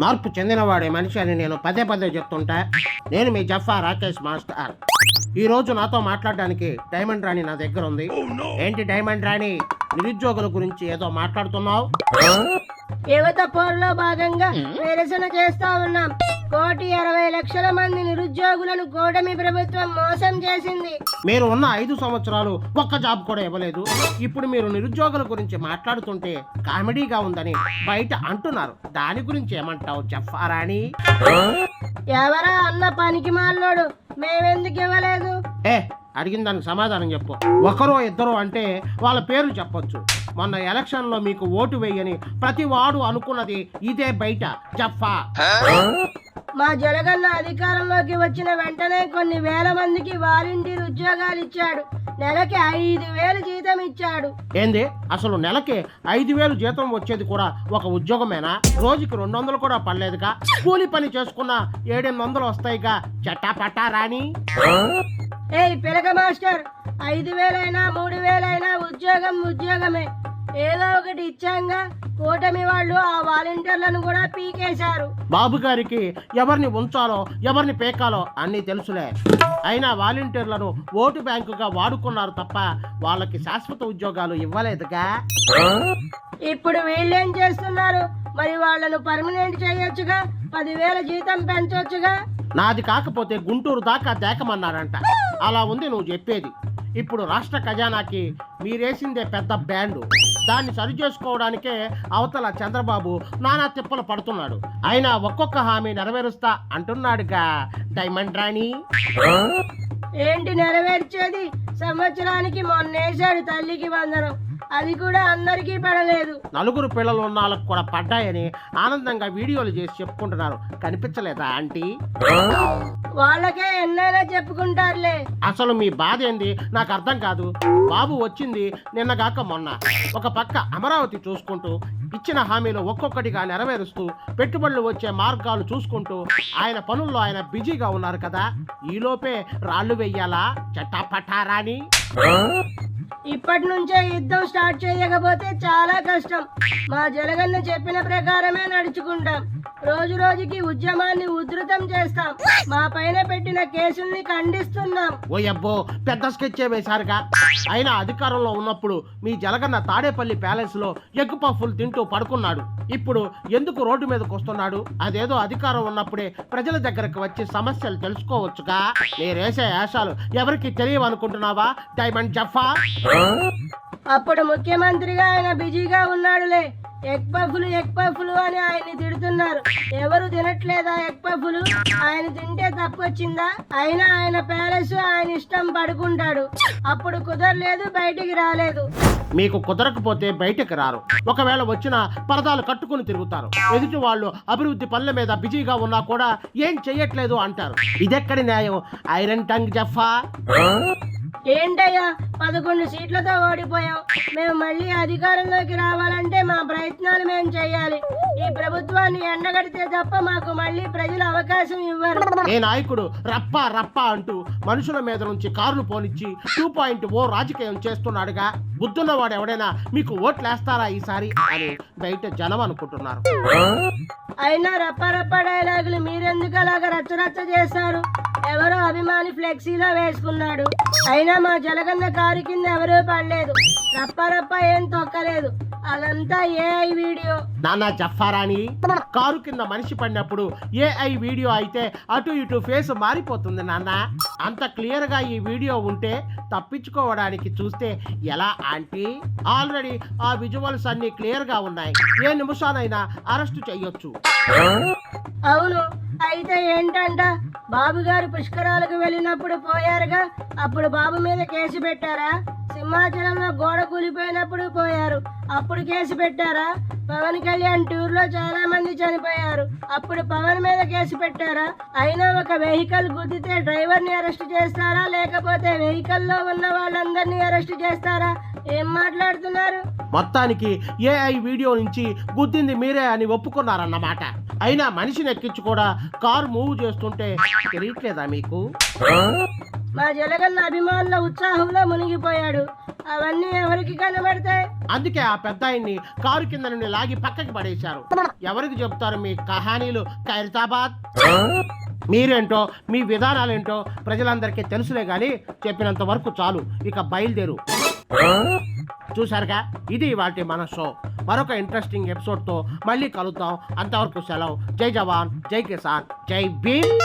మార్పు చెందినవాడే మనిషి అని నేను పదే పదే చెప్తుంటా. నేను మీ జఫా రాకేష్ మాస్టర్. ఈ రోజు నాతో మాట్లాడడానికి డైమండ్ రాణి నా దగ్గర ఉంది. ఏంటి డైమండ్ రాణి? నిరుద్యోగుల గురించి ఏదో మాట్లాడుతున్నావు? యువత పోరులో భాగంగా నిరసన చేస్తా ఉన్నాం. కోటి అరవై లక్షల మంది నిరుద్యోగులను కూటమి ప్రభుత్వం మోసం చేసింది. మీరు ఉన్న ఐదు సంవత్సరాలు ఒక్క జాబ్ కూడా ఇవ్వలేదు. ఇప్పుడు మీరు నిరుద్యోగుల గురించి మాట్లాడుతుంటే కామెడీగా ఉందని బయట అంటున్నారు. దాని గురించి ఏమంటావు జఫా రాణి ఎవరా అన్న పనికి మాలోడు మేమెందుకు ఇవ్వలేదు? ఏ అడిగిన దానికి సమాధానం చెప్పు. ఒకరో ఇద్దరు అంటే వాళ్ళ పేర్లు చెప్పొచ్చు. మొన్న ఎలక్షన్లో మీకు ఓటు వేయని ప్రతి వాడు అనుకున్నది ఇదే బయట. జఫా మా జలగన్న అధికారంలోకి వచ్చిన వెంటనే కొన్ని వేల మందికి వాలంటీర్ ఉద్యోగాలు ఇచ్చాడు నెలకి ఐదు వేలు జీతం ఇచ్చాడు ఏంది? అసలు నెలకి ఐదు వేలు జీతం వచ్చేది కూడా ఒక ఉద్యోగమేనా? రోజుకి రెండు వందలు కూడా పడలేదుగా? కూలి పని చేసుకున్న ఏడెనిమిది వందలు వస్తాయిగా? చట్టా పట్టా రాని ఏయ్ పిలక మాస్టర్ ఐదు వేలైనా మూడు వేలైనా ఉద్యోగం ఉద్యోగమే. ఏదో ఒకటి ఇచ్చాంగా కూటమి వాళ్ళు ఆ వాలంటీర్లను కూడా పీకేశారు. బాబు గారికి ఎవరిని ఉంచాలో ఎవరిని పేకాలో అన్నీ తెలుసులే. అయినా వాలంటీర్లను ఓటు బ్యాంకుగా వాడుకున్నారు తప్ప వాళ్ళకి శాశ్వత ఉద్యోగాలు ఇవ్వలేదుగా? ఇప్పుడు వీళ్ళేం చేస్తున్నారు? మరి వాళ్ళను పర్మనెంట్ చేయొచ్చుగా? పదివేల జీతం పెంచొచ్చుగా? నాది కాకపోతే గుంటూరు దాకా దేకమన్నారంట అలా ఉంది నువ్వు చెప్పేది. ఇప్పుడు రాష్ట్ర ఖజానాకి మీరేసిందే పెద్ద బ్యాండు. దాన్ని సరిచేసుకోవడానికే అవతల చంద్రబాబు నానా తిప్పలు పడుతున్నాడు. అయినా ఒక్కొక్క హామీ నెరవేరుస్తా అంటున్నాడుగా డైమండ్ రాణి. ఏంటి నెరవేర్చేది? సంవత్సరానికి మొన్నేశాడు తల్లికి వందనం. అది కూడా అందరికీ పడలేదు. నలుగురు పిల్లలు ఉన్న వాళ్ళకు కూడా పడ్డాయని ఆనందంగా వీడియోలు చేసి చెప్పుకుంటున్నారు. కనిపించలేదా ఆంటీ? వాళ్ళకే ఎన్నైనా చెప్పుకుంటారులే. అసలు మీ బాధ ఏంది? నాకు అర్థం కాదు. బాబు వచ్చింది నిన్నగాక మొన్న. ఒక పక్క అమరావతి చూసుకుంటూ ఇచ్చిన హామీలు ఒక్కొక్కటిగా నెరవేరుస్తూ పెట్టుబడులు వచ్చే మార్గాలు చూసుకుంటూ ఆయన పనుల్లో ఆయన బిజీగా ఉన్నారు కదా. ఈలోపే రాళ్ళు వెయ్యాలా? చట్టాపటారాని ఇప్పటి నుంచే యుద్ధం స్టార్ట్ చేయకపోతే చాలా కష్టం. మా జలగన్న చెప్పిన ప్రకారమే నడుచుకుంటాం. రోజు రోజుకి ఉద్యమాన్ని ఉధృతం చేస్తాం. మా పైన పెట్టిన కేసుల్ని ఖండిస్తున్నాం. ఓ అబ్బో పెద్ద స్కెచ్ వేశారుగా. అయినా అధికారంలో ఉన్నప్పుడు మీ జలగన్న తాడేపల్లి ప్యాలెస్లో ఎగ్గు పఫ్ఫులు తింటూ పడుకున్నాడు. ఇప్పుడు ఎందుకు రోడ్డు మీదకి వస్తున్నాడు? అదేదో అధికారం ఉన్నప్పుడే ప్రజల దగ్గరకు వచ్చి సమస్యలు తెలుసుకోవచ్చుగా? మీరేసే వేషాలు ఎవరికి తెలియవనుకుంటున్నావా డైమండ్ జఫా అప్పుడు ముఖ్యమంత్రిగా ఆయన బిజీగా ఉన్నాడులే. ఎగ్ పఫ్లు ఎగ్ పఫ్లు అని ఆయన్ని తిడుతున్నారు. ఎవరు తినట్లేదా ఎగ్ పఫ్లు? ఆయన తింటే తప్పొచ్చిందా? అయినా ఆయన ప్యాలెస్ ఆయన ఇష్టం పడుకుంటాడు. అప్పుడు కుదరలేదు బయటికి రాలేదు. మీకు కుదరకపోతే బయటకు రారు. ఒకవేళ వచ్చిన పరదాలు కట్టుకుని తిరుగుతారు. ఎదుటి వాళ్ళు అభివృద్ధి పనుల మీద బిజీగా ఉన్నా కూడా ఏం చెయ్యట్లేదు అంటారు. ఇదెక్కడి న్యాయం? ఐరన్ టంగ్ జఫా? ఏంటయ్యా పదకొండు సీట్లతో ఓడిపోయాం. మేము మళ్ళీ అధికారంలోకి రావాలంటే చేయాలి. ఈ ప్రభుత్వాన్ని ఎండగడితే తప్ప మాకు మళ్ళీ ప్రజలు అవకాశం ఇవ్వరు. ఏ నాయకుడు రప్ప రప్ప అంటూ మనుషుల మీద నుంచి కార్లు పోనిచ్చి టూ పాయింట్ ఓ రాజకీయం చేస్తున్నాడుగా. బుద్ధున్నవాడు ఎవడైనా మీకు ఓట్లేస్తారా ఈసారి అని బయట జనం అనుకుంటున్నారు. అయినా రప్ప రప్ప డైలాగులు మీరెందుకు అలాగ రచ్చరచ్చ చేశారు ఎవరో అభిమాని ఫ్లెక్సీలో వేసుకున్నాడు. అయినా మా జలగన్న కారు కింద ఎవరూ పడలేదు. రప్ప రప్ప ఏం తొక్కలేదు. అదంతా ఏఐ వీడియో నాన్న జఫారాని కారు కింద మనిషి పడినప్పుడు ఏఐ వీడియో అయితే అటు ఇటు ఫేస్ మారిపోతుంది నాన్న. అంత క్లియర్గా ఈ వీడియో ఉంటే తప్పించుకోవడానికి చూస్తే ఎలా ఆంటీ? ఆల్రెడీ ఆ విజువల్స్ అన్ని క్లియర్గా ఉన్నాయి. ఏ నిమిషాలైనా అరెస్ట్ చేయొచ్చు అవును. అయితే ఏంటంట? బాబు గారు పుష్కరాలకు వెళ్ళినప్పుడు పోయారుగా అప్పుడు బాబు మీద కేసు పెట్టారా? సింహాచలంలో గోడ కూలిపోయినప్పుడు పోయారు. అప్పుడు కేసు పెట్టారా? పవన్ కళ్యాణ్ టూర్లో చాలా మంది చనిపోయారు. అప్పుడు పవన్ మీద కేసు పెట్టారా? అయినా ఒక వెహికల్ గుద్దితే డ్రైవర్ని అరెస్ట్ చేస్తారా? లేకపోతే వెహికల్లో ఉన్న వాళ్ళందరినీ అరెస్ట్ చేస్తారా? ఏం మాట్లాడుతున్నారు? మొత్తానికి ఏఐ వీడియో నుంచి గుద్దింది మీరే అని ఒప్పుకున్నారన్నమాట. అయినా మనిషిని ఎక్కించి కూడా కారు మూవ్ చేస్తుంటే తెలియట్లేదా మీకు? మా జలగన్న అభిమానుల ఉత్సాహంలో మునిగిపోయాడు. అవన్నీ ఎవరికి కనబడతాయి అందుకే ఆ పెద్ద ఆయన్ని కారు కింద నుండి లాగి పక్కకి పడేశారు. ఎవరికి చెప్తారు మీ కహానీలు ఖైరతాబాద్? మీరేంటో మీ విధానాలేంటో ప్రజలందరికీ తెలుసులే గాని చెప్పినంత వరకు చాలు. ఇక బయలుదేరు. చూసారుగా ఇది వాటి మన షో. మరొక ఇంట్రెస్టింగ్ ఎపిసోడ్తో మళ్ళీ కలుద్దాం. అంతవరకు సెలవు. జై జవాన్ జై కిసాన్ జై భీమ్.